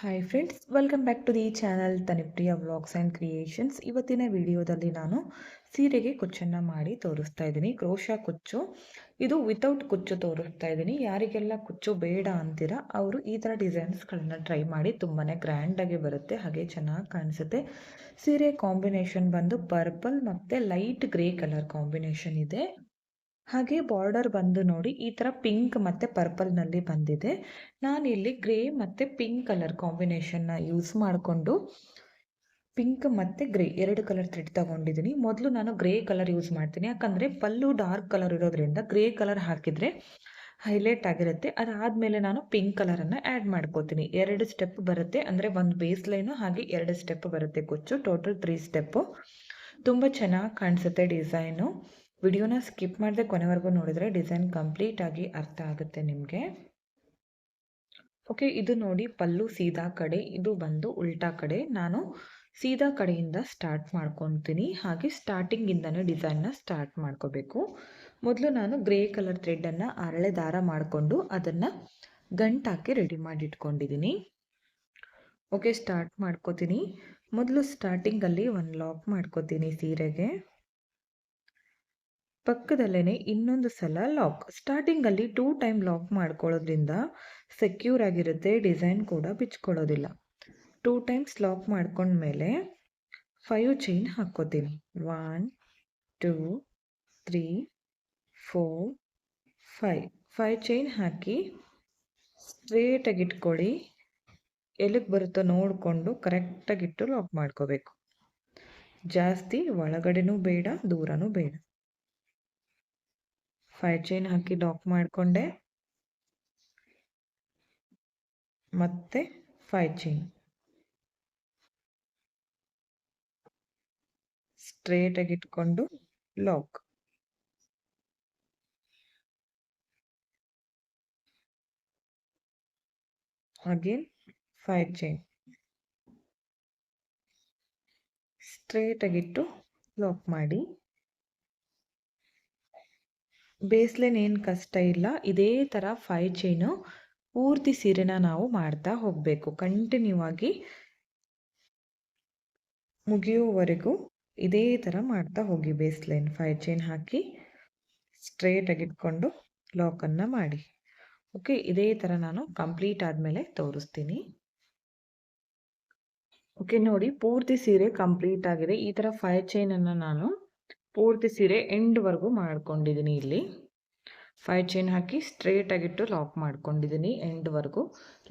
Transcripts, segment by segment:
Hi friends welcome back to the channel Tanipriya vlogs and creations ಇವತ್ತಿನ ವಿಡಿಯೋದಲ್ಲಿ ನಾನು ಸೀರೆಗೆ ಕುಚ್ಚನ್ನು ಮಾಡಿ ತೋರಿಸ್ತಾ ಇದ್ದೀನಿ. ಕ್ರೋಶಾ ಕುಚ್ಚು. ಇದು ವಿತೌಟ್ ಕುಚ್ಚು ತೋರಿಸ್ತಾ ಇದ್ದೀನಿ. ಯಾರಿಗೆಲ್ಲ ಕುಚ್ಚು ಬೇಡ ಅಂತೀರಾ, ಅವರು ಈ ಥರ ಡಿಸೈನ್ಸ್ಗಳನ್ನು ಟ್ರೈ ಮಾಡಿ ತುಂಬಾ ಗ್ರ್ಯಾಂಡಾಗಿ ಬರುತ್ತೆ, ಹಾಗೆ ಚೆನ್ನಾಗಿ ಕಾಣಿಸುತ್ತೆ. ಸೀರೆ ಕಾಂಬಿನೇಷನ್ ಬಂದು ಪರ್ಪಲ್ ಮತ್ತು ಲೈಟ್ ಗ್ರೇ ಕಲರ್ ಕಾಂಬಿನೇಷನ್ ಇದೆ. ಹಾಗೆ ಬಾರ್ಡರ್ ಬಂದು ನೋಡಿ, ಈ ಥರ ಪಿಂಕ್ ಮತ್ತು ಪರ್ಪಲ್ನಲ್ಲಿ ಬಂದಿದೆ. ನಾನಿಲ್ಲಿ ಗ್ರೇ ಮತ್ತು ಪಿಂಕ್ ಕಲರ್ ಕಾಂಬಿನೇಷನ್ನ ಯೂಸ್ ಮಾಡಿಕೊಂಡು ಪಿಂಕ್ ಮತ್ತು ಗ್ರೇ ಎರಡು ಕಲರ್ ಥ್ರೆಡ್ ತಗೊಂಡಿದ್ದೀನಿ. ಮೊದಲು ನಾನು ಗ್ರೇ ಕಲರ್ ಯೂಸ್ ಮಾಡ್ತೀನಿ. ಯಾಕಂದರೆ ಪಲ್ಲು ಡಾರ್ಕ್ ಕಲರ್ ಇರೋದ್ರಿಂದ ಗ್ರೇ ಕಲರ್ ಹಾಕಿದರೆ ಹೈಲೈಟ್ ಆಗಿರುತ್ತೆ. ಅದಾದಮೇಲೆ ನಾನು ಪಿಂಕ್ ಕಲರನ್ನು ಆ್ಯಡ್ ಮಾಡ್ಕೋತೀನಿ. ಎರಡು ಸ್ಟೆಪ್ ಬರುತ್ತೆ. ಅಂದರೆ ಒಂದು ಬೇಸ್ ಲೈನು ಹಾಗೆ ಎರಡು ಸ್ಟೆಪ್ ಬರುತ್ತೆ. ಕುಚ್ಚು ಟೋಟಲ್ ತ್ರೀ ಸ್ಟೆಪ್ಪು ತುಂಬ ಚೆನ್ನಾಗಿ ಕಾಣಿಸುತ್ತೆ ಡಿಸೈನು ವಿಡಿಯೋನ ಸ್ಕಿಪ್ ಮಾಡದೆ ಕೊನೆವರೆಗೂ ನೋಡಿದರೆ ಡಿಸೈನ್ ಕಂಪ್ಲೀಟ್ ಆಗಿ ಅರ್ಥ ಆಗುತ್ತೆ ನಿಮಗೆ. ಓಕೆ ಇದು ನೋಡಿ ಪಲ್ಲು ಸೀದಾ ಕಡೆ, ಇದು ಬಂದು ಉಲ್ಟಾ ಕಡೆ. ನಾನು ಸೀದಾ ಕಡೆಯಿಂದ ಸ್ಟಾರ್ಟ್ ಮಾಡ್ಕೊತೀನಿ. ಹಾಗೆ ಸ್ಟಾರ್ಟಿಂಗಿಂದನೇ ಡಿಸೈನ್ನ ಸ್ಟಾರ್ಟ್ ಮಾಡ್ಕೋಬೇಕು. ಮೊದಲು ನಾನು ಗ್ರೇ ಕಲರ್ ಥ್ರೆಡ್ಡನ್ನು ಅರಳೆ ದಾರ ಮಾಡಿಕೊಂಡು ಅದನ್ನು ಗಂಟಾಕಿ ರೆಡಿ ಮಾಡಿ ಇಟ್ಕೊಂಡಿದ್ದೀನಿ ಓಕೆ ಸ್ಟಾರ್ಟ್ ಮಾಡ್ಕೋತೀನಿ. ಮೊದಲು ಸ್ಟಾರ್ಟಿಂಗಲ್ಲಿ ಒಂದು ಲಾಕ್ ಮಾಡ್ಕೋತೀನಿ ಸೀರೆಗೆ. ಪಕ್ಕದಲ್ಲೇ ಇನ್ನೊಂದು ಸಲ ಲಾಕ್. ಸ್ಟಾರ್ಟಿಂಗಲ್ಲಿ ಟೂ ಟೈಮ್ ಲಾಕ್ ಮಾಡ್ಕೊಳ್ಳೋದ್ರಿಂದ ಸೆಕ್ಯೂರ್ ಆಗಿರುತ್ತೆ, ಡಿಸೈನ್ ಕೂಡ ಬಿಚ್ಕೊಳ್ಳೋದಿಲ್ಲ. ಟೂ ಟೈಮ್ಸ್ ಲಾಕ್ ಮಾಡ್ಕೊಂಡ್ಮೇಲೆ five chain ಹಾಕ್ಕೋತೀನಿ. One, two, three, four, five. Five chain ಹಾಕಿ ಸ್ಟ್ರೇಟಾಗಿ ಇಟ್ಕೊಳ್ಳಿ ಎಲ್ಲಿಗೆ ಬರುತ್ತೋ ನೋಡಿಕೊಂಡು ಕರೆಕ್ಟಾಗಿಟ್ಟು ಲಾಕ್ ಮಾಡ್ಕೋಬೇಕು. ಜಾಸ್ತಿ ಒಳಗಡೆನೂ ಬೇಡ, ದೂರನೂ ಬೇಡ. ಫೈವ್ ಚೈನ್ ಹಾಕಿ ಡಾಕ್ ಮಾಡಿಕೊಂಡೆ. ಮತ್ತೆ ಫೈವ್ ಚೈನ್ ಸ್ಟ್ರೇಟಾಗಿ ಇಟ್ಕೊಂಡು ಲಾಕ್ ಅಗೇನ್ ಫೈವ್ ಚೈನ್ ಸ್ಟ್ರೇಟಾಗಿಟ್ಟು ಲಾಕ್ ಮಾಡಿ. ಬೇಸ್ಲೈನ್ ಏನು ಕಷ್ಟ ಇಲ್ಲ, ಇದೇ ಥರ ಫೈ ಚೈನು ಪೂರ್ತಿ ಸೀರೆನ ನಾವು ಮಾಡ್ತಾ ಹೋಗಬೇಕು. ಕಂಟಿನ್ಯೂ ಆಗಿ ಮುಗಿಯುವವರೆಗೂ ಇದೇ ಥರ ಮಾಡ್ತಾ ಹೋಗಿ ಬೇಸ್ಲೈನ್ ಫೈ ಚೈನ್ ಹಾಕಿ ಸ್ಟ್ರೇಟಾಗಿ ಇಟ್ಕೊಂಡು ಲಾಕನ್ನು ಮಾಡಿ. ಓಕೆ ಇದೇ ಥರ ನಾನು ಕಂಪ್ಲೀಟ್ ಆದಮೇಲೆ ತೋರಿಸ್ತೀನಿ. ಓಕೆ ನೋಡಿ ಪೂರ್ತಿ ಸೀರೆ ಕಂಪ್ಲೀಟ್ ಆಗಿದೆ. ಈ ಥರ ಫೈವ್ ಚೈನನ್ನು ನಾನು ಪೂರ್ತಿ ಸೀರೆ ಎಂಡ್ವರೆಗೂ ಮಾಡ್ಕೊಂಡಿದ್ದೀನಿ ಇಲ್ಲಿ. ಫೈವ್ ಚೈನ್ ಹಾಕಿ ಸ್ಟ್ರೇಟಾಗಿಟ್ಟು ಲಾಕ್ ಮಾಡ್ಕೊಂಡಿದ್ದೀನಿ ಎಂಡ್ವರೆಗೂ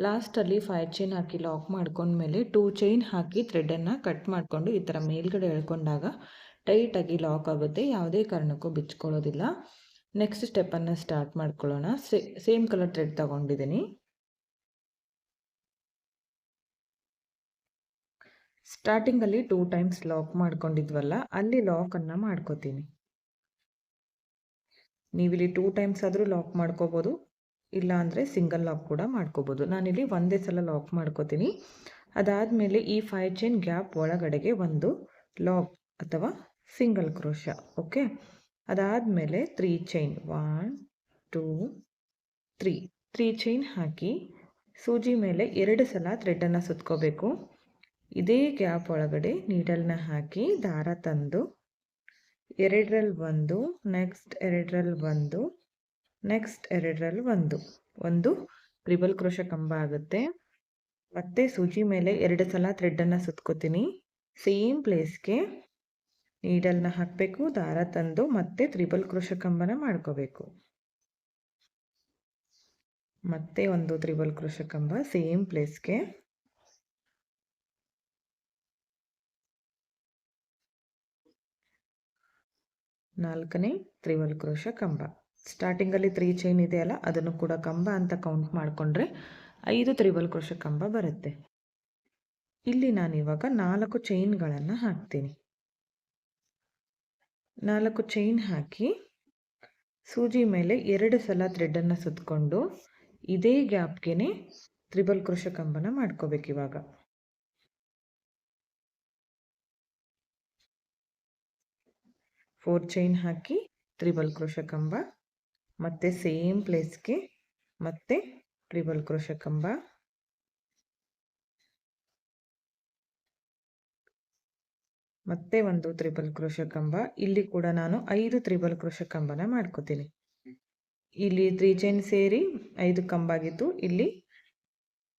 ಲಾಸ್ಟಲ್ಲಿ ಫೈವ್ ಚೈನ್ ಹಾಕಿ ಲಾಕ್ ಮಾಡ್ಕೊಂಡ್ಮೇಲೆ ಟೂ ಚೈನ್ ಹಾಕಿ ಥ್ರೆಡನ್ನು ಕಟ್ ಮಾಡಿಕೊಂಡು ಈ ಥರ ಮೇಲ್ಗಡೆ ಎಳ್ಕೊಂಡಾಗ ಟೈಟಾಗಿ ಲಾಕ್ ಆಗುತ್ತೆ, ಯಾವುದೇ ಕಾರಣಕ್ಕೂ ಬಿಚ್ಕೊಳ್ಳೋದಿಲ್ಲ. ನೆಕ್ಸ್ಟ್ ಸ್ಟೆಪ್ಪನ್ನು ಸ್ಟಾರ್ಟ್ ಮಾಡ್ಕೊಳ್ಳೋಣ. ಸೇಮ್ ಕಲರ್ ಥ್ರೆಡ್ ತಗೊಂಡಿದ್ದೀನಿ ಸ್ಟಾರ್ಟಿಂಗಲ್ಲಿ ಟೂ ಟೈಮ್ಸ್ ಲಾಕ್ ಮಾಡ್ಕೊಂಡಿದ್ವಲ್ಲ, ಅಲ್ಲಿ ಲಾಕನ್ನು ಮಾಡ್ಕೋತೀನಿ. ನೀವಿಲ್ಲಿ ಟೂ ಟೈಮ್ಸ್ ಆದರೂ ಲಾಕ್ ಮಾಡ್ಕೋಬೋದು ಇಲ್ಲ ಅಂದರೆ ಸಿಂಗಲ್ ಲಾಕ್ ಕೂಡ ಮಾಡ್ಕೋಬೋದು. ನಾನಿಲ್ಲಿ ಒಂದೇ ಸಲ ಲಾಕ್ ಮಾಡ್ಕೋತೀನಿ. ಅದಾದಮೇಲೆ ಈ ಫೈವ್ ಚೈನ್ ಗ್ಯಾಪ್ ಒಳಗಡೆಗೆ ಒಂದು ಲಾಕ್ ಅಥವಾ ಸಿಂಗಲ್ ಕ್ರೋಶ ಓಕೆ ಅದಾದಮೇಲೆ three chain one two three three chain ಹಾಕಿ ಸೂಜಿ ಮೇಲೆ ಎರಡು ಸಲ ಥ್ರೆಡನ್ನು ಸುತ್ಕೋಬೇಕು. ಇದೇ ಗ್ಯಾಪ್ ಒಳಗಡೆ ನೀಡಲ್ನ ಹಾಕಿ ದಾರ ತಂದು ಎರಡರಲ್ಲಿ ಒಂದು ನೆಕ್ಸ್ಟ್ ಎರಡರಲ್ಲಿ ಒಂದು ನೆಕ್ಸ್ಟ್ ಎರಡರಲ್ಲಿ ಒಂದು. ಒಂದು ತ್ರಿಬಲ್ ಕ್ರೋಶ ಕಂಬ ಆಗುತ್ತೆ. ಮತ್ತೆ ಸೂಜಿ ಮೇಲೆ ಎರಡು ಸಲ ಥ್ರೆಡ್ಡನ್ನು ಸುತ್ಕೋತೀನಿ. ಸೇಮ್ ಪ್ಲೇಸ್ಗೆ ನೀಡಲ್ನ ಹಾಕಬೇಕು, ದಾರ ತಂದು ಮತ್ತೆ ತ್ರಿಬಲ್ ಕ್ರೋಶ ಕಂಬನ ಮಾಡ್ಕೋಬೇಕು. ಮತ್ತೆ ಒಂದು ತ್ರಿಬಲ್ ಕ್ರೋಶ ಕಂಬ ಸೇಮ್ ಪ್ಲೇಸ್ಗೆ. ನಾಲ್ಕನೇ ತ್ರಿವಲ್ ಕ್ರೋಶ ಕಂಬ. ಸ್ಟಾರ್ಟಿಂಗಲ್ಲಿ ತ್ರೀ ಚೈನ್ ಇದೆಯಲ್ಲ, ಅದನ್ನು ಕೂಡ ಕಂಬ ಅಂತ ಕೌಂಟ್ ಮಾಡಿಕೊಂಡ್ರೆ ಐದು ತ್ರಿವಲ್ ಕ್ರೋಶ ಕಂಬ ಬರುತ್ತೆ. ಇಲ್ಲಿ ನಾನಿವಾಗ ನಾಲ್ಕು ಚೈನ್ಗಳನ್ನು ಹಾಕ್ತೀನಿ. ನಾಲ್ಕು ಚೈನ್ ಹಾಕಿ ಸೂಜಿ ಮೇಲೆ ಎರಡು ಸಲ ಥ್ರೆಡನ್ನು ಸುತ್ತಕೊಂಡು ಇದೇ ಗ್ಯಾಪ್ಗೆ ತ್ರಿಬಲ್ ಕೃಷ ಕಂಬನ ಮಾಡ್ಕೋಬೇಕು ಇವಾಗ. ಫೋರ್ ಚೈನ್ ಹಾಕಿ ತ್ರಿಬಲ್ ಕ್ರೋಶ ಕಂಬ ಮತ್ತೆ ಸೇಮ್ ಪ್ಲೇಸ್ಗೆ ಮತ್ತೆ ತ್ರಿಬಲ್ ಕ್ರೋಶ ಕಂಬ ಮತ್ತೆ ಒಂದು ತ್ರಿಬಲ್ ಕ್ರೋಶ ಕಂಬ ಇಲ್ಲಿ ಕೂಡ ನಾನು ಐದು ತ್ರಿಬಲ್ ಕ್ರೋಶ ಕಂಬನ ಮಾಡ್ಕೋತೀನಿ. ಇಲ್ಲಿ ತ್ರೀ ಚೈನ್ ಸೇರಿ ಐದು ಕಂಬ ಆಗಿತ್ತು ಇಲ್ಲಿ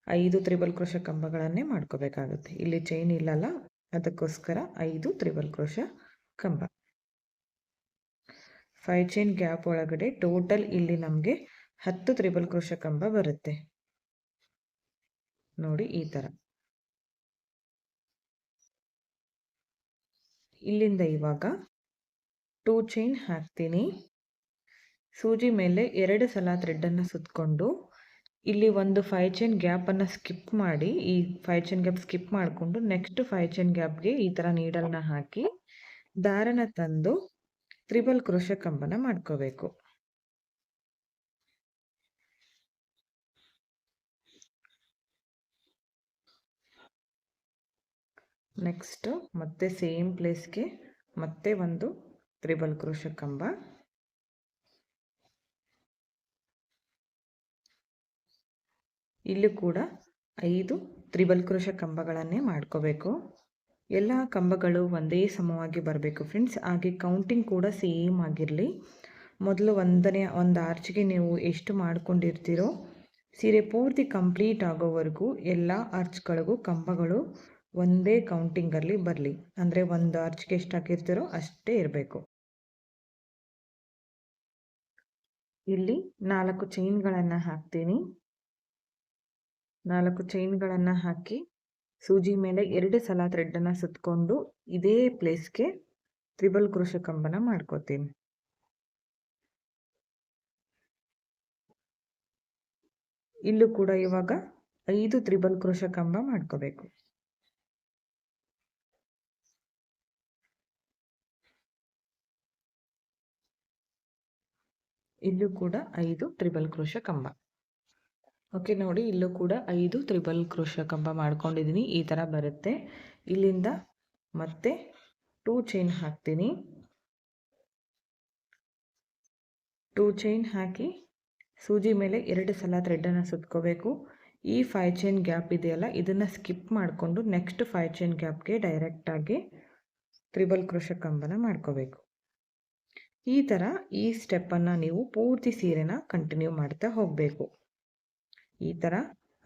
ಐದು ತ್ರಿಬಲ್ ಕ್ರೋಶ ಕಂಬಗಳನ್ನೇ ಮಾಡ್ಕೋಬೇಕಾಗುತ್ತೆ. ಇಲ್ಲಿ ಚೈನ್ ಇಲ್ಲಲ್ಲ, ಅದಕ್ಕೋಸ್ಕರ ಐದು ತ್ರಿಬಲ್ ಕ್ರೋಶ ಕಂಬ ಫೈವ್ ಚೈನ್ ಗ್ಯಾಪ್ ಒಳಗಡೆ ಟೋಟಲ್ ಇಲ್ಲಿ ನಮಗೆ ಹತ್ತು ತ್ರಿಬಲ್ ಕ್ರೋಶ ಕಂಬ ಬರುತ್ತೆ. ನೋಡಿ ಈ ಥರ ಇಲ್ಲಿಂದ ಇವಾಗ ಟೂ ಚೈನ್ ಹಾಕ್ತೀನಿ. ಸೂಜಿ ಮೇಲೆ ಎರಡು ಸಲ ಥ್ರೆಡ್ಡನ್ನು ಸುತ್ತಕೊಂಡು ಇಲ್ಲಿ ಒಂದು ಫೈವ್ ಚೈನ್ ಗ್ಯಾಪನ್ನು ಸ್ಕಿಪ್ ಮಾಡಿ, ಈ ಫೈವ್ ಚೈನ್ ಗ್ಯಾಪ್ ಸ್ಕಿಪ್ ಮಾಡಿಕೊಂಡು ನೆಕ್ಸ್ಟ್ ಫೈವ್ ಚೈನ್ ಗ್ಯಾಪ್ಗೆ ಈ ಥರ ನೀಡಲ್ನ ಹಾಕಿ ದಾರನ ತಂದು ತ್ರಿಬಲ್ ಕ್ರೋಶ ಕಂಬನ ಮಾಡ್ಕೋಬೇಕು. ನೆಕ್ಸ್ಟ್ ಮತ್ತೆ ಸೇಮ್ ಪ್ಲೇಸ್ಗೆ ಮತ್ತೆ ಒಂದು ತ್ರಿಬಲ್ ಕ್ರೋಶ ಕಂಬ ಇಲ್ಲೂ ಕೂಡ ಐದು ತ್ರಿಬಲ್ ಕ್ರೋಶ ಕಂಬಗಳನ್ನೇ ಮಾಡ್ಕೋಬೇಕು. ಎಲ್ಲ ಕಂಬಗಳು ಒಂದೇ ಸಮವಾಗಿ ಬರಬೇಕು ಫ್ರೆಂಡ್ಸ್ ಹಾಗೆ ಕೌಂಟಿಂಗ್ ಕೂಡ ಸೇಮ್ ಆಗಿರಲಿ. ಮೊದಲು ಒಂದನೇ, ಒಂದು ಆರ್ಚ್ಗೆ ನೀವು ಎಷ್ಟು ಮಾಡ್ಕೊಂಡಿರ್ತೀರೋ, ಸೀರೆ ಪೂರ್ತಿ ಕಂಪ್ಲೀಟ್ ಆಗೋವರೆಗೂ ಎಲ್ಲ ಆರ್ಚ್ಗಳಿಗೂ ಕಂಬಗಳು ಒಂದೇ ಕೌಂಟಿಂಗಲ್ಲಿ ಬರಲಿ. ಅಂದರೆ ಒಂದು ಆರ್ಚ್ಗೆ ಎಷ್ಟು ಹಾಕಿರ್ತೀರೋ ಅಷ್ಟೇ ಇರಬೇಕು. ಇಲ್ಲಿ ನಾಲ್ಕು ಚೈನ್ಗಳನ್ನು ಹಾಕ್ತೀನಿ. ನಾಲ್ಕು ಚೈನ್ಗಳನ್ನು ಹಾಕಿ ಸೂಜಿ ಮೇಲೆ ಎರಡು ಸಲ ಥ್ರೆಡ್ಡನ್ನು ಸುತ್ತಕೊಂಡು ಇದೇ ಪ್ಲೇಸ್ಗೆ ತ್ರಿಬಲ್ ಕ್ರೋಶ ಕಂಬನ ಮಾಡ್ಕೋತೀನಿ. ಇಲ್ಲೂ ಕೂಡ ಇವಾಗ ಐದು ತ್ರಿಬಲ್ ಕ್ರೋಶ ಕಂಬ ಮಾಡ್ಕೋಬೇಕು. ಇಲ್ಲೂ ಕೂಡ ಐದು ತ್ರಿಬಲ್ ಕ್ರೋಶ ಕಂಬ ಓಕೆ ನೋಡಿ, ಇಲ್ಲೂ ಕೂಡ ಐದು ತ್ರಿಬಲ್ ಕ್ರೋಶ ಕಂಬ ಮಾಡ್ಕೊಂಡಿದ್ದೀನಿ. ಈ ಥರ ಬರುತ್ತೆ. ಇಲ್ಲಿಂದ ಮತ್ತೆ ಟೂ ಚೈನ್ ಹಾಕ್ತೀನಿ. ಟೂ ಚೈನ್ ಹಾಕಿ ಸೂಜಿ ಮೇಲೆ ಎರಡು ಸಲ ಥ್ರೆಡ್ಡನ್ನು ಸುತ್ಕೋಬೇಕು. ಈ ಫೈವ್ ಚೈನ್ ಗ್ಯಾಪ್ ಇದೆಯಲ್ಲ, ಇದನ್ನು ಸ್ಕಿಪ್ ಮಾಡಿಕೊಂಡು ನೆಕ್ಸ್ಟ್ ಫೈವ್ ಚೈನ್ ಗ್ಯಾಪ್ಗೆ ಡೈರೆಕ್ಟಾಗಿ ತ್ರಿಬಲ್ ಕ್ರೋಶ ಕಂಬನ ಮಾಡ್ಕೋಬೇಕು. ಈ ಥರ ಈ ಸ್ಟೆಪ್ಪನ್ನು ನೀವು ಪೂರ್ತಿ ಸೀರೆನ ಕಂಟಿನ್ಯೂ ಮಾಡ್ತಾ ಹೋಗಬೇಕು. ಈ ಥರ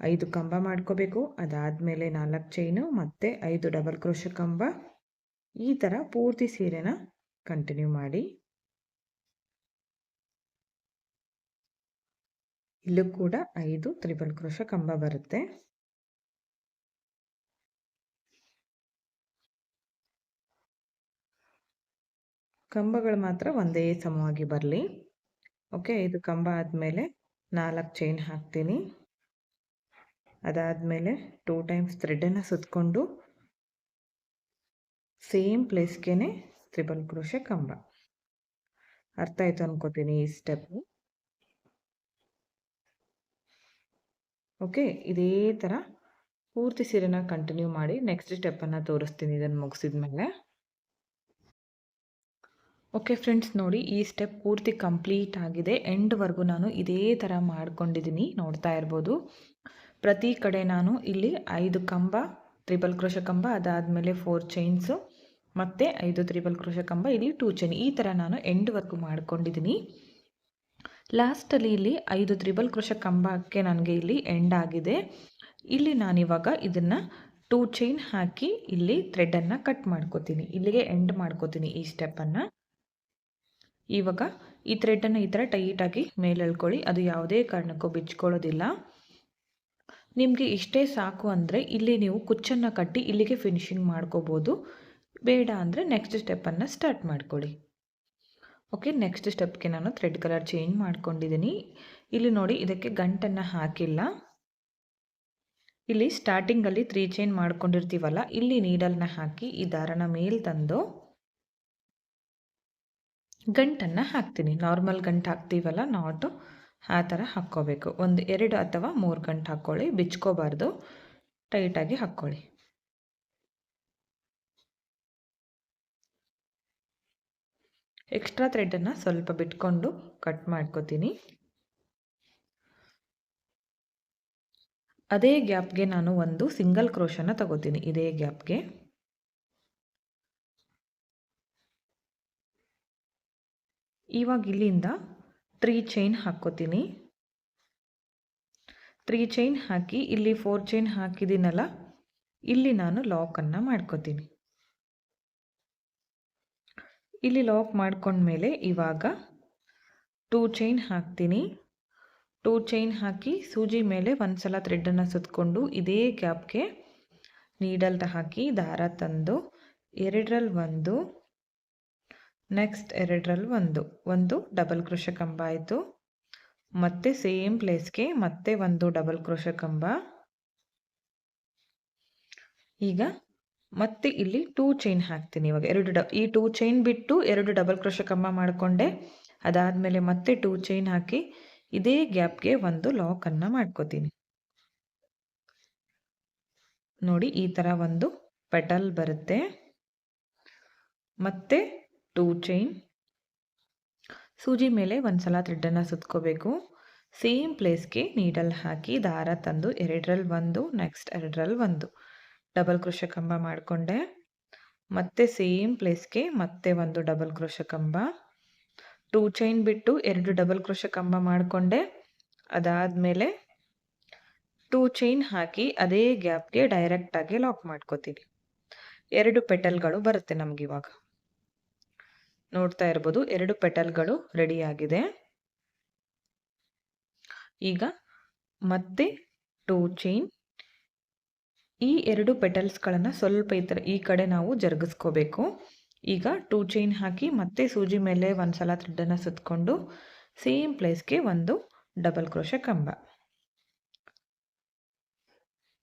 ಐದು ಕಂಬ ಮಾಡ್ಕೋಬೇಕು. ಅದಾದಮೇಲೆ ನಾಲ್ಕು ಚೈನು ಮತ್ತು ಐದು ಡಬಲ್ ಕ್ರೋಶ ಕಂಬ. ಈ ಥರ ಪೂರ್ತಿ ಸೀರೆನ ಕಂಟಿನ್ಯೂ ಮಾಡಿ. ಇಲ್ಲೂ ಕೂಡ ಐದು ತ್ರಿಬಲ್ ಕ್ರೋಶ ಕಂಬ ಬರುತ್ತೆ. ಕಂಬಗಳು ಮಾತ್ರ ಒಂದೇ ಸಮವಾಗಿ ಬರಲಿ. ಓಕೆ ಇದು ಕಂಬ ಆದಮೇಲೆ ನಾಲ್ಕು ಚೈನ್ ಹಾಕ್ತೀನಿ. ಅದಾದಮೇಲೆ ಟೂ ಟೈಮ್ಸ್ ಥ್ರೆಡನ್ನು ಸುತ್ತಕೊಂಡು ಸೇಮ್ ಪ್ಲೇಸ್ಗೆ ತ್ರಿಬಲ್ ಕ್ರೋಶೆ ಕಂಬ. ಅರ್ಥ ಆಯಿತು ಅನ್ಕೋತೀನಿ ಈ ಸ್ಟೆಪ್ಪು ಓಕೆ ಇದೇ ಥರ ಪೂರ್ತಿ ಸೀರೆನ ಕಂಟಿನ್ಯೂ ಮಾಡಿ ನೆಕ್ಸ್ಟ್ ಸ್ಟೆಪ್ಪನ್ನು ತೋರಿಸ್ತೀನಿ ಇದನ್ನು ಮುಗಿಸಿದ ಮೇಲೆ ಓಕೆ ಫ್ರೆಂಡ್ಸ್ ನೋಡಿ ಈ ಸ್ಟೆಪ್ ಪೂರ್ತಿ ಕಂಪ್ಲೀಟ್ ಆಗಿದೆ. ಎಂಡ್ವರೆಗೂ ನಾನು ಇದೇ ಥರ ಮಾಡ್ಕೊಂಡಿದ್ದೀನಿ ನೋಡ್ತಾ ಇರ್ಬೋದು. ಪ್ರತಿ ಕಡೆ ನಾನು ಇಲ್ಲಿ ಐದು ಕಂಬ, ತ್ರಿಬಲ್ ಕ್ರೋಶ ಕಂಬ, ಅದಾದಮೇಲೆ ಫೋರ್ ಚೈನ್ಸು ಮತ್ತು ಐದು ತ್ರಿಬಲ್ ಕ್ರೋಶ ಕಂಬ, ಇಲ್ಲಿ ಟೂ ಚೈನ್ ಈ ಥರ ನಾನು ಎಂಡ್ ವರ್ಕ್ ಮಾಡ್ಕೊಂಡಿದ್ದೀನಿ ಲಾಸ್ಟಲ್ಲಿ ಇಲ್ಲಿ ಐದು ತ್ರಿಬಲ್ ಕ್ರೋಶ ಕಂಬಕ್ಕೆ ನನಗೆ ಇಲ್ಲಿ ಎಂಡ್ ಆಗಿದೆ. ಇಲ್ಲಿ ನಾನಿವಾಗ ಇದನ್ನು ಟೂ ಚೈನ್ ಹಾಕಿ ಇಲ್ಲಿ ಥ್ರೆಡನ್ನು ಕಟ್ ಮಾಡ್ಕೋತೀನಿ. ಇಲ್ಲಿಗೆ ಎಂಡ್ ಮಾಡ್ಕೋತೀನಿ ಈ ಸ್ಟೆಪ್ಪನ್ನು ಇವಾಗ ಈ ಥ್ರೆಡನ್ನು ಈ ಥರ ಟೈಟಾಗಿ ಮೇಲೆ ಎಳ್ಕೊಳ್ಳಿ ಅದು ಯಾವುದೇ ಕಾರಣಕ್ಕೂ ಬಿಚ್ಕೊಳ್ಳೋದಿಲ್ಲ. ನಿಮಗೆ ಇಷ್ಟೇ ಸಾಕು ಅಂದರೆ ಇಲ್ಲಿ ನೀವು ಕುಚ್ಚನ್ನು ಕಟ್ಟಿ ಇಲ್ಲಿಗೆ ಫಿನಿಶಿಂಗ್ ಮಾಡ್ಕೋಬೋದು. ಬೇಡ ಅಂದರೆ ನೆಕ್ಸ್ಟ್ ಸ್ಟೆಪ್ಪನ್ನು ಸ್ಟಾರ್ಟ್ ಮಾಡ್ಕೊಳ್ಳಿ. ಓಕೆ ನೆಕ್ಸ್ಟ್ ಸ್ಟೆಪ್ಗೆ ನಾನು ಥ್ರೆಡ್ ಕಲರ್ ಚೇಂಜ್ ಮಾಡ್ಕೊಂಡಿದ್ದೀನಿ ಇಲ್ಲಿ ನೋಡಿ, ಇದಕ್ಕೆ ಗಂಟನ್ನು ಹಾಕಿಲ್ಲ. ಇಲ್ಲಿ ಸ್ಟಾರ್ಟಿಂಗಲ್ಲಿ ತ್ರೀ ಚೈನ್ ಮಾಡ್ಕೊಂಡಿರ್ತೀವಲ್ಲ, ಇಲ್ಲಿ ನೀಡಲ್ನ ಹಾಕಿ ಈ ದಾರನ ಮೇಲೆ ತಂದು ಗಂಟನ್ನು ಹಾಕ್ತೀನಿ. ನಾರ್ಮಲ್ ಗಂಟು ಹಾಕ್ತೀವಲ್ಲ ನಾಟು ಆ ಥರ ಹಾಕ್ಕೋಬೇಕು. ಒಂದು ಎರಡು ಅಥವಾ ಮೂರು ಗಂಟೆ ಹಾಕ್ಕೊಳ್ಳಿ. ಬಿಚ್ಕೋಬಾರ್ದು. ಟೈಟಾಗಿ ಹಾಕ್ಕೊಳ್ಳಿ. ಎಕ್ಸ್ಟ್ರಾ ಥ್ರೆಡನ್ನು ಸ್ವಲ್ಪ ಬಿಟ್ಕೊಂಡು ಕಟ್ ಮಾಡ್ಕೋತೀನಿ. ಅದೇ ಗ್ಯಾಪ್ಗೆ ನಾನು ಒಂದು ಸಿಂಗಲ್ ಕ್ರೋಶನ್ನು ತಗೋತೀನಿ. ಇದೇ ಗ್ಯಾಪ್ಗೆ ಇವಾಗ ಇಲ್ಲಿಂದ ತ್ರೀ ಚೈನ್ ಹಾಕ್ಕೋತೀನಿ. ತ್ರೀ ಚೈನ್ ಹಾಕಿ, ಇಲ್ಲಿ ಫೋರ್ ಚೈನ್ ಹಾಕಿದ್ದೀನಲ್ಲ, ಇಲ್ಲಿ ನಾನು ಲಾಕನ್ನು ಮಾಡ್ಕೋತೀನಿ. ಇಲ್ಲಿ ಲಾಕ್ ಮಾಡ್ಕೊಂಡ್ಮೇಲೆ ಇವಾಗ ಟೂ ಚೈನ್ ಹಾಕ್ತೀನಿ. ಟೂ ಚೈನ್ ಹಾಕಿ, ಸೂಜಿ ಮೇಲೆ ಒಂದು ಸಲ ಥ್ರೆಡ್ಡನ್ನು ಸುತ್ತಕೊಂಡು ಇದೇ ಗ್ಯಾಪ್ಗೆ ನೀಡಲ್ ಹಾಕಿ, ದಾರ ತಂದು ಎರಡರಲ್ಲಿ ಒಂದು ನೆಕ್ಸ್ಟ್ ಎರಡರಲ್ಲಿ ಒಂದು. ಒಂದು ಡಬಲ್ ಕೃಷ ಕಂಬ ಆಯಿತು. ಮತ್ತೆ ಸೇಮ್ ಪ್ಲೇಸ್ಗೆ ಮತ್ತೆ ಒಂದು ಡಬಲ್ ಕ್ರೋಶ ಕಂಬ. ಈಗ ಮತ್ತೆ ಇಲ್ಲಿ ಟೂ ಚೈನ್ ಹಾಕ್ತೀನಿ ಇವಾಗ. ಎರಡು ಈ ಟೂ ಚೈನ್ ಬಿಟ್ಟು ಎರಡು ಡಬಲ್ ಕ್ರೋಶ ಕಂಬ ಮಾಡಿಕೊಂಡೆ. ಅದಾದಮೇಲೆ ಮತ್ತೆ ಟೂ ಚೈನ್ ಹಾಕಿ ಇದೇ ಗ್ಯಾಪ್ಗೆ ಒಂದು ಲಾಕನ್ನು ಮಾಡ್ಕೋತೀನಿ. ನೋಡಿ ಈ ಥರ ಒಂದು ಪೆಟಲ್ ಬರುತ್ತೆ. ಮತ್ತೆ ಟೂ ಚೈನ್ ಸೂಜಿ ಮೇಲೆ ಒಂದು ಸಲ ಥ್ರೆಡ್ಡನ್ನು ಸುತ್ಕೋಬೇಕು. ಸೇಮ್ ಪ್ಲೇಸ್ಗೆ ನೀಡಲ್ ಹಾಕಿ ದಾರ ತಂದು ಎರಡರಲ್ಲಿ ಒಂದು ನೆಕ್ಸ್ಟ್ ಎರಡರಲ್ಲಿ ಒಂದು. ಡಬಲ್ ಕೃಷ ಕಂಬ ಮಾಡಿಕೊಂಡೆ. ಮತ್ತೆ ಸೇಮ್ ಪ್ಲೇಸ್ಗೆ ಮತ್ತೆ ಒಂದು ಡಬಲ್ ಕೃಷ ಕಂಬ ಟೂ ಚೈನ್ ಬಿಟ್ಟು ಎರಡು ಡಬಲ್ ಕೃಷ ಕಂಬ ಮಾಡಿಕೊಂಡೆ. ಅದಾದಮೇಲೆ ಟೂ ಚೈನ್ ಹಾಕಿ ಅದೇ ಗ್ಯಾಪ್ಗೆ ಡೈರೆಕ್ಟಾಗಿ ಲಾಕ್ ಮಾಡ್ಕೋತೀವಿ. ಎರಡು ಪೆಟಲ್ಗಳು ಬರುತ್ತೆ ನಮಗಿವಾಗ ನೋಡ್ತಾ ಇರ್ಬೋದು. ಎರಡು ಪೆಟಲ್ಗಳು ರೆಡಿಯಾಗಿದೆ ಈಗ ಮತ್ತೆ ಟೂ ಚೈನ್ ಈ ಎರಡು ಪೆಟಲ್ಸ್ಗಳನ್ನು ಸ್ವಲ್ಪ ಈ ಥರ ಈ ಕಡೆ ನಾವು ಜರುಗಿಸ್ಕೋಬೇಕು. ಈಗ ಟೂ ಚೈನ್ ಹಾಕಿ ಮತ್ತೆ ಸೂಜಿ ಮೇಲೆ ಒಂದು ಸಲ ಥ್ರೆಡ್ಡನ್ನು ಸುತ್ತಕೊಂಡು ಸೇಮ್ ಪ್ಲೇಸ್ಗೆ ಒಂದು ಡಬಲ್ ಕ್ರೋಶ ಕಂಬ.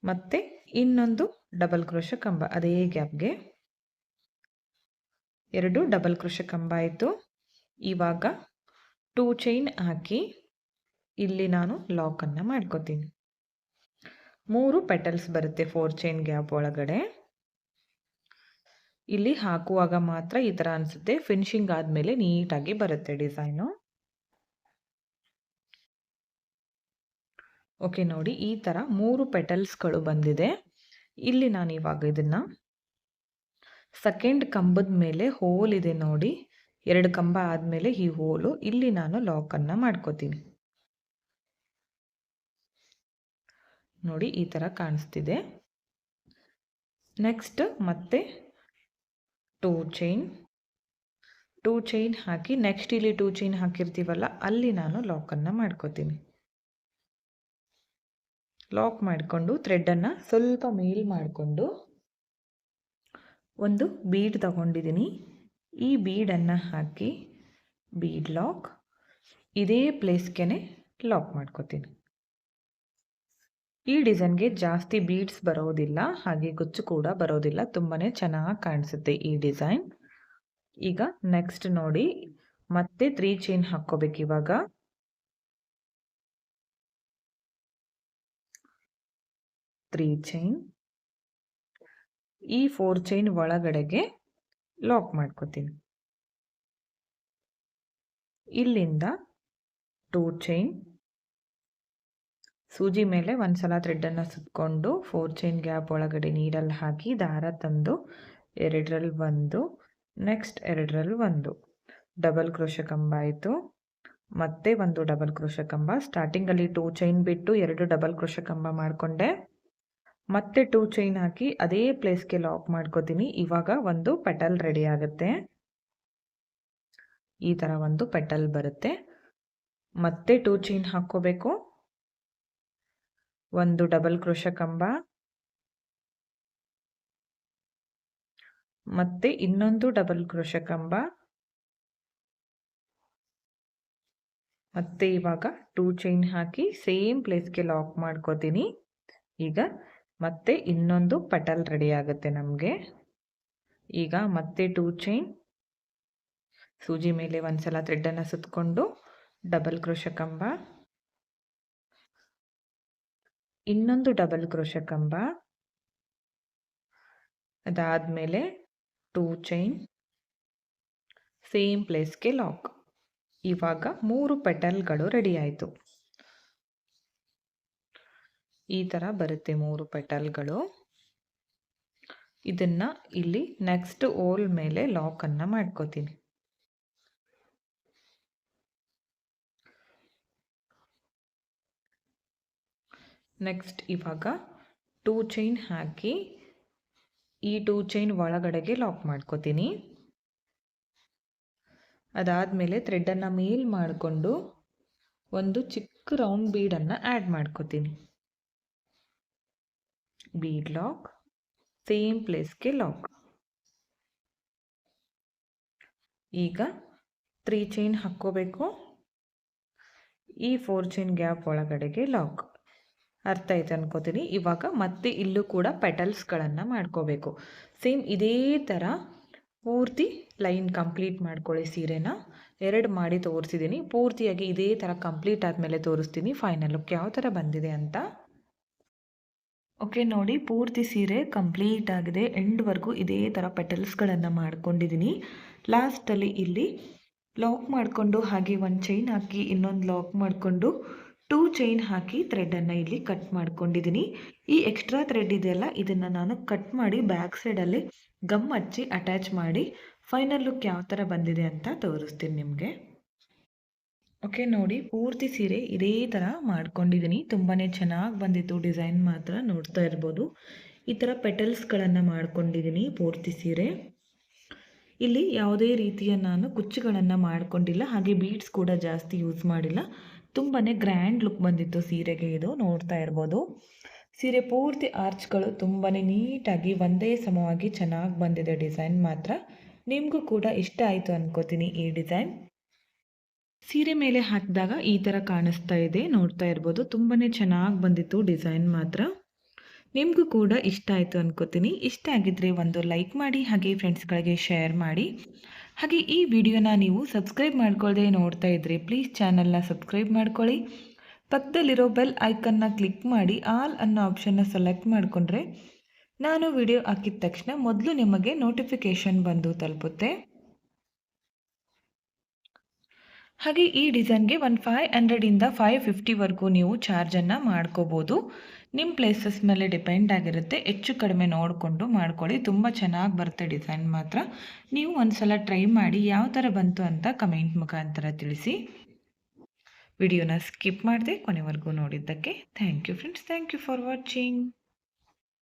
ಮತ್ತೆ ಇನ್ನೊಂದು ಡಬಲ್ ಕ್ರೋಶ ಕಂಬ, ಅದೇ ಗ್ಯಾಪ್ಗೆ ಎರಡು ಡಬಲ್ ಕೃಷಿ ಕಂಬ ಆಯಿತು ಇವಾಗ ಟೂ ಚೈನ್ ಹಾಕಿ ಇಲ್ಲಿ ನಾನು ಲಾಕನ್ನು ಮಾಡ್ಕೋತೀನಿ. ಮೂರು ಪೆಟಲ್ಸ್ ಬರುತ್ತೆ ಫೋರ್ ಚೈನ್ ಗ್ಯಾಪ್ ಒಳಗಡೆ. ಇಲ್ಲಿ ಹಾಕುವಾಗ ಮಾತ್ರ ಈ ಥರ ಅನಿಸುತ್ತೆ. ಫಿನಿಶಿಂಗ್ ಆದಮೇಲೆ ನೀಟಾಗಿ ಬರುತ್ತೆ ಡಿಸೈನು. ಓಕೆ, ನೋಡಿ ಈ ಥರ ಮೂರು ಪೆಟಲ್ಸ್ಗಳು ಬಂದಿದೆ. ಇಲ್ಲಿ ನಾನು ಇವಾಗ ಇದನ್ನು ಸೆಕೆಂಡ್ ಕಂಬದ ಮೇಲೆ ಹೋಲ್ ಇದೆ ನೋಡಿ. ಎರಡು ಕಂಬ ಆದಮೇಲೆ ಈ ಹೋಲು ಇಲ್ಲಿ ನಾನು ಲಾಕನ್ನು ಮಾಡ್ಕೋತೀನಿ. ನೋಡಿ, ಈ ಥರ ಕಾಣಿಸ್ತಿದೆ. ನೆಕ್ಸ್ಟ್ ಮತ್ತೆ ಟೂ ಚೈನ್ ಟೂ ಚೈನ್ ಹಾಕಿ ನೆಕ್ಸ್ಟ್ ಇಲ್ಲಿ ಟೂ ಚೈನ್ ಹಾಕಿರ್ತೀವಲ್ಲ, ಅಲ್ಲಿ ನಾನು ಲಾಕನ್ನು ಮಾಡ್ಕೋತೀನಿ. ಲಾಕ್ ಮಾಡಿಕೊಂಡು ಥ್ರೆಡ್ಡನ್ನು ಸ್ವಲ್ಪ ಮೇಲ್ ಮಾಡಿಕೊಂಡು ಒಂದು ಬೀಡ್ ತಗೊಂಡಿದ್ದೀನಿ. ಈ ಬೀಡನ್ನು ಹಾಕಿ ಬೀಡ್ ಲಾಕ್ ಇದೇ ಪ್ಲೇಸ್ಗೆ ಲಾಕ್ ಮಾಡ್ಕೋತೀನಿ. ಈ ಡಿಸೈನ್ಗೆ ಜಾಸ್ತಿ ಬೀಡ್ಸ್ ಬರೋದಿಲ್ಲ, ಹಾಗೆ ಗುಚ್ಚು ಕೂಡ ಬರೋದಿಲ್ಲ ತುಂಬಾ ಚೆನ್ನಾಗಿ ಕಾಣಿಸುತ್ತೆ ಈ ಡಿಸೈನ್ ಈಗ ನೆಕ್ಸ್ಟ್ ನೋಡಿ, ಮತ್ತೆ ತ್ರೀ ಚೈನ್ ಹಾಕ್ಕೋಬೇಕು ಇವಾಗ. ತ್ರೀ ಚೈನ್ ಈ ಫೋರ್ ಚೈನ್ ಒಳಗಡೆಗೆ ಲಾಕ್ ಮಾಡ್ಕೋತೀನಿ. ಇಲ್ಲಿಂದ ಟೂ ಚೈನ್ ಸೂಜಿ ಮೇಲೆ ಒಂದು ಸಲ ಥ್ರೆಡ್ಡನ್ನು ಸುತ್ತಕೊಂಡು ಫೋರ್ ಚೈನ್ ಗ್ಯಾಪ್ ಒಳಗಡೆ ನೀರಲ್ಲಿ ಹಾಕಿ ದಾರ ತಂದು ಎರಡರಲ್ಲಿ ಒಂದು ನೆಕ್ಸ್ಟ್ ಎರಡರಲ್ಲಿ ಒಂದು. ಡಬಲ್ ಕ್ರೋಶ ಕಂಬ ಆಯಿತು. ಮತ್ತೆ ಒಂದು ಡಬಲ್ ಕ್ರೋಶ ಕಂಬ. ಸ್ಟಾರ್ಟಿಂಗಲ್ಲಿ ಟೂ ಚೈನ್ ಬಿಟ್ಟು ಎರಡು ಡಬಲ್ ಕ್ರೋಶ ಕಂಬ ಮಾಡಿಕೊಂಡೆ. ಮತ್ತೆ ಟೂ ಚೈನ್ ಹಾಕಿ ಅದೇ ಪ್ಲೇಸ್ಗೆ ಲಾಕ್ ಮಾಡ್ಕೋತೀನಿ. ಇವಾಗ ಒಂದು ಪೆಟಲ್ ರೆಡಿ ಆಗುತ್ತೆ. ಈ ಥರ ಒಂದು ಪೆಟಲ್ ಬರುತ್ತೆ. ಮತ್ತೆ ಟೂ ಚೈನ್ ಹಾಕ್ಕೋಬೇಕು. ಒಂದು ಡಬಲ್ ಕ್ರೋಶ ಕಂಬ ಮತ್ತೆ ಇನ್ನೊಂದು ಡಬಲ್ ಕ್ರೋಶ ಕಂಬ ಮತ್ತೆ ಇವಾಗ ಟೂ ಚೈನ್ ಹಾಕಿ ಸೇಮ್ ಪ್ಲೇಸ್ಗೆ ಲಾಕ್ ಮಾಡ್ಕೋತೀನಿ. ಈಗ ಮತ್ತೆ ಇನ್ನೊಂದು ಪಟಲ್ ರೆಡಿ ಆಗುತ್ತೆ ನಮಗೆ. ಈಗ ಮತ್ತೆ ಟೂ ಚೈನ್ ಸೂಜಿ ಮೇಲೆ ಒಂದ್ಸಲ ಥ್ರೆಡ್ಡನ್ನು ಸುತ್ತಕೊಂಡು ಡಬಲ್ ಕ್ರೋಶ ಕಂಬ. ಇನ್ನೊಂದು ಡಬಲ್ ಕ್ರೋಶ ಕಂಬ. ಅದಾದಮೇಲೆ ಟೂ ಚೈನ್ ಸೇಮ್ ಪ್ಲೇಸ್ಗೆ ಲಾಕ್ ಇವಾಗ ಮೂರು ಪೆಟಲ್ಗಳು ರೆಡಿ ಆಯಿತು. ಈ ಥರ ಬರುತ್ತೆ ಮೂರು ಪೆಟಲ್ಗಳು. ಇದನ್ನು ಇಲ್ಲಿ ನೆಕ್ಸ್ಟ್ ಓಲ್ ಮೇಲೆ ಲಾಕನ್ನು ಮಾಡ್ಕೋತೀನಿ. ನೆಕ್ಸ್ಟ್ ಇವಾಗ ಟೂ ಚೈನ್ ಹಾಕಿ ಈ ಟೂ ಚೈನ್ ಒಳಗಡೆಗೆ ಲಾಕ್ ಮಾಡ್ಕೋತೀನಿ. ಅದಾದಮೇಲೆ ಥ್ರೆಡನ್ನು ಮೇಲ್ ಮಾಡಿಕೊಂಡು ಒಂದು ಚಿಕ್ಕ ರೌಂಡ್ ಬೀಡನ್ನು ಆ್ಯಡ್ ಮಾಡ್ಕೋತೀನಿ. ಬೀಡ್ ಲಾಕ್ ಸೇಮ್ ಪ್ಲೇಸ್ಗೆ ಲಾಕ್ ಈಗ ತ್ರೀ ಚೈನ್ ಹಾಕ್ಕೋಬೇಕು. ಈ ಫೋರ್ ಚೈನ್ ಗ್ಯಾಪ್ ಒಳಗಡೆಗೆ ಲಾಕ್ ಅರ್ಥ ಆಯ್ತು ಅನ್ಕೋತೀನಿ? ಇವಾಗ ಮತ್ತೆ ಇಲ್ಲೂ ಕೂಡ ಪೆಟಲ್ಸ್ಗಳನ್ನು ಮಾಡ್ಕೋಬೇಕು. ಸೇಮ್ ಇದೇ ಥರ ಪೂರ್ತಿ ಲೈನ್ ಕಂಪ್ಲೀಟ್ ಮಾಡ್ಕೊಳ್ಳಿ ಸೀರೆನ. ಎರಡು ಮಾಡಿ ತೋರಿಸಿದ್ದೀನಿ ಪೂರ್ತಿಯಾಗಿ ಇದೇ ಥರ ಕಂಪ್ಲೀಟ್ ಆದಮೇಲೆ ತೋರಿಸ್ತೀನಿ ಫೈನಲ್ ಲುಕ್ ಯಾವ ಥರ ಬಂದಿದೆ ಅಂತ. ಓಕೆ ನೋಡಿ, ಪೂರ್ತಿ ಸೀರೆ ಕಂಪ್ಲೀಟ್ ಆಗಿದೆ. ಎಂಡ್ವರೆಗೂ ಇದೇ ಥರ ಪೆಟಲ್ಸ್ಗಳನ್ನು ಮಾಡ್ಕೊಂಡಿದ್ದೀನಿ ಲಾಸ್ಟಲ್ಲಿ ಇಲ್ಲಿ ಲಾಕ್ ಮಾಡಿಕೊಂಡು ಹಾಗೆ ಒಂದು ಚೈನ್ ಹಾಕಿ, ಇನ್ನೊಂದು ಲಾಕ್ ಮಾಡಿಕೊಂಡು ಟೂ ಚೈನ್ ಹಾಕಿ ಥ್ರೆಡನ್ನು ಇಲ್ಲಿ ಕಟ್ ಮಾಡ್ಕೊಂಡಿದ್ದೀನಿ ಈ ಎಕ್ಸ್ಟ್ರಾ ಥ್ರೆಡ್ ಇದೆಯಲ್ಲ, ಇದನ್ನು ನಾನು ಕಟ್ ಮಾಡಿ ಬ್ಯಾಕ್ ಸೈಡಲ್ಲಿ ಗಮ್ ಹಚ್ಚಿ ಅಟ್ಯಾಚ್ ಮಾಡಿ ಫೈನಲ್ ಲುಕ್ ಯಾವ ಥರ ಬಂದಿದೆ ಅಂತ ತೋರಿಸ್ತೀನಿ ನಿಮಗೆ. ಓಕೆ, ನೋಡಿ ಪೂರ್ತಿ ಸೀರೆ ಇದೇ ಥರ ಮಾಡ್ಕೊಂಡಿದ್ದೀನಿ ತುಂಬಾ ಚೆನ್ನಾಗಿ ಬಂದಿತ್ತು ಡಿಸೈನ್ ಮಾತ್ರ ನೋಡ್ತಾ ಇರ್ಬೋದು. ಈ ಥರ ಪೆಟಲ್ಸ್ಗಳನ್ನು ಮಾಡ್ಕೊಂಡಿದ್ದೀನಿ ಪೂರ್ತಿ ಸೀರೆ. ಇಲ್ಲಿ ಯಾವುದೇ ರೀತಿಯ ನಾನು ಕುಚ್ಚುಗಳನ್ನು ಮಾಡ್ಕೊಂಡಿಲ್ಲ, ಹಾಗೆ ಬೀಡ್ಸ್ ಕೂಡ ಜಾಸ್ತಿ ಯೂಸ್ ಮಾಡಿಲ್ಲ. ತುಂಬಾ ಗ್ರ್ಯಾಂಡ್ ಲುಕ್ ಬಂದಿತ್ತು ಸೀರೆಗೆ ಇದು, ನೋಡ್ತಾ ಇರ್ಬೋದು. ಸೀರೆ ಪೂರ್ತಿ ಆರ್ಚ್ಗಳು ತುಂಬಾ ನೀಟಾಗಿ ಒಂದೇ ಸಮವಾಗಿ ಚೆನ್ನಾಗಿ ಬಂದಿದೆ ಡಿಸೈನ್ ಮಾತ್ರ. ನಿಮಗೂ ಕೂಡ ಇಷ್ಟ ಆಯಿತು ಅನ್ಕೋತೀನಿ ಈ ಡಿಸೈನ್. ಸೀರೆ ಮೇಲೆ ಹಾಕಿದಾಗ ಈ ಥರ ಕಾಣಿಸ್ತಾ ಇದೆ, ನೋಡ್ತಾ ಇರ್ಬೋದು. ತುಂಬಾ ಚೆನ್ನಾಗಿ ಬಂದಿತ್ತು ಡಿಸೈನ್ ಮಾತ್ರ. ನಿಮಗೂ ಕೂಡ ಇಷ್ಟ ಆಯಿತು ಅನ್ಕೋತೀನಿ. ಇಷ್ಟ ಆಗಿದ್ದರೆ ಒಂದು ಲೈಕ್ ಮಾಡಿ, ಹಾಗೆ ಫ್ರೆಂಡ್ಸ್ಗಳಿಗೆ ಶೇರ್ ಮಾಡಿ. ಹಾಗೆ ಈ ವಿಡಿಯೋನ ನೀವು ಸಬ್ಸ್ಕ್ರೈಬ್ ಮಾಡ್ಕೊಳ್ಳದೆ ನೋಡ್ತಾ ಇದ್ದರೆ ಪ್ಲೀಸ್ ಚಾನಲ್ನ ಸಬ್ಸ್ಕ್ರೈಬ್ ಮಾಡ್ಕೊಳ್ಳಿ. ಪಕ್ಕದಲ್ಲಿರೋ ಬೆಲ್ ಐಕನ್ನ ಕ್ಲಿಕ್ ಮಾಡಿ, ಆಲ್ ಅನ್ನೋ ಆಪ್ಷನ್ನ ಸೆಲೆಕ್ಟ್ ಮಾಡಿಕೊಂಡ್ರೆ ನಾನು ವಿಡಿಯೋ ಹಾಕಿದ ತಕ್ಷಣ ಮೊದಲು ನಿಮಗೆ ನೋಟಿಫಿಕೇಷನ್ ಬಂದು ತಲುಪುತ್ತೆ. ಹಾಗೆ ಈ ಡಿಸೈನ್ಗೆ ಒನ್ ಫೈವ್ ಹಂಡ್ರೆಡಿಂದ ಫೈವ್ ಫಿಫ್ಟಿವರೆಗೂ ನೀವು ಚಾರ್ಜನ್ನು ಮಾಡ್ಕೋಬೋದು. ನಿಮ್ಮ ಪ್ಲೇಸಸ್ ಮೇಲೆ ಡಿಪೆಂಡ್ ಆಗಿರುತ್ತೆ. ಹೆಚ್ಚು ಕಡಿಮೆ ನೋಡಿಕೊಂಡು ಮಾಡ್ಕೊಳ್ಳಿ. ತುಂಬ ಚೆನ್ನಾಗಿ ಬರುತ್ತೆ ಡಿಸೈನ್ ಮಾತ್ರ. ನೀವು ಒಂದು ಸಲ ಟ್ರೈ ಮಾಡಿ ಯಾವ ಥರ ಬಂತು ಅಂತ ಕಮೆಂಟ್ ಮುಖಾಂತರ ತಿಳಿಸಿ. ವಿಡಿಯೋನ ಸ್ಕಿಪ್ ಮಾಡಿದೆ ಕೊನೆವರೆಗೂ ನೋಡಿದ್ದಕ್ಕೆ thank you friends thank you for watching